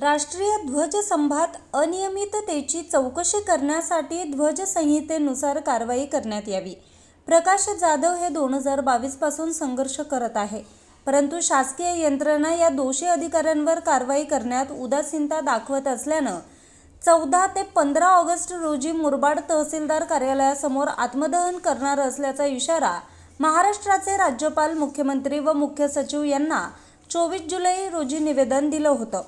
राष्ट्रीय ध्वजसंभात अनियमिततेची चौकशी करण्यासाठी ध्वज संहितेनुसार कारवाई करण्यात यावी. प्रकाश जाधव हे दोन हजार बावीसपासून संघर्ष करत आहे. परंतु शासकीय यंत्रणा या दोषी अधिकाऱ्यांवर कारवाई करण्यात उदासीनता दाखवत असल्यानं चौदा ते पंधरा ऑगस्ट रोजी मुरबाड तहसीलदार कार्यालयासमोर आत्मदहन करणार असल्याचा इशारा महाराष्ट्राचे राज्यपाल मुख्यमंत्री व मुख्य सचिव यांना चोवीस जुलै रोजी निवेदन दिलं होतं.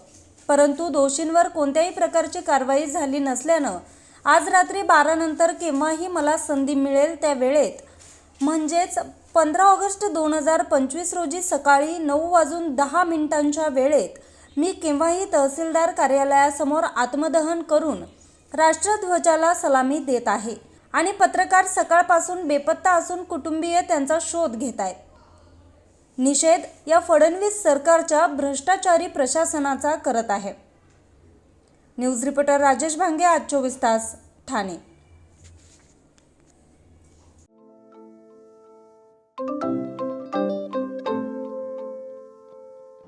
परंतु दोषींवर कोणत्याही प्रकारची कारवाई झाली नसल्यानं आज रात्री बारानंतर केव्हाही मला संधी मिळेल त्या वेळेत. म्हणजेच पंधरा ऑगस्ट दोन हजार पंचवीस रोजी सकाळी नऊ वाजून दहा मिनिटांच्या वेळेत मी केव्हाही तहसीलदार कार्यालयासमोर आत्मदहन करून राष्ट्रध्वजाला सलामी देत आहे आणि पत्रकार सकाळपासून बेपत्ता असून कुटुंबीय त्यांचा शोध घेत आहेत. निषेध या फडणवीस सरकारच्या भ्रष्टाचारी प्रशासनाचा करत आहे. न्यूज रिपोर्टर राजेश भांगे आज चोवीस तास ठाणे.